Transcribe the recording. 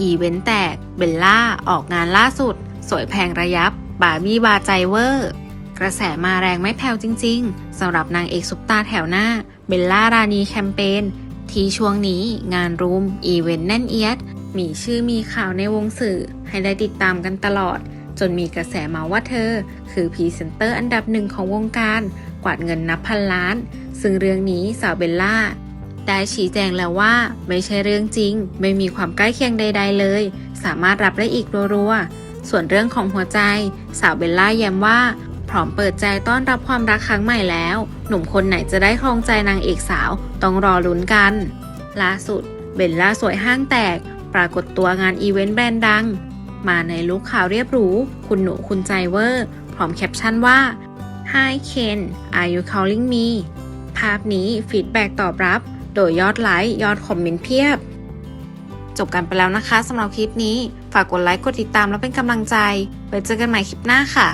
อีเวนต์แตก เบลล่า ออกงานล่าสุด สวยแพงระยับ บาร์บี้บาใจเวอร์ กระแสมาแรงไม่แผ่วจริง ๆสำหรับนางเอกซุปตาแถวหน้า เบลล่ารานีแคมเปญที่ช่วงนี้งานรุม อีเวนต์แน่นเอียด มีชื่อมีข่าวในวงสื่อ ให้ได้ติดตามกันตลอด จนมีกระแสมาว่าเธอ คือพรีเซนเตอร์อันดับหนึ่งของวงการ กวาดเงินนับพันล้าน ซึ่งเรื่องนี้สาวเบลล่า ได้ชี้แจงแล้วว่าไม่ใช่เรื่องจริง ไม่มีความใกล้เคียงใด ๆ เลย สามารถรับได้อีกรัวๆส่วนเรื่องของหัวใจ สาวเบลล่าย้ำว่า พร้อมเปิดใจต้อนรับความรักครั้งใหม่แล้ว หนุ่มคนไหนจะได้ครองใจนางเอกสาวต้องรอลุ้นกันล่าสุดเบลล่าสวยห้างแตก ปรากฏตัวงานอีเวนต์แบรนด์ดัง มาในลุคขาวเรียบหรู คุณหนูคุณใจเวอร์ พร้อมแคปชั่นว่า Hi Ken are you calling me ภาพนี้ฟีดแบ็กตอบรับ โดยยอดไลค์ยอดคอมเมนต์เพียบ จบกันไปแล้วนะคะสำหรับคลิปนี้ ฝากกดไลค์กดติดตามแล้วเป็นกำลังใจไว้เจอกันใหม่คลิปหน้าค่ะ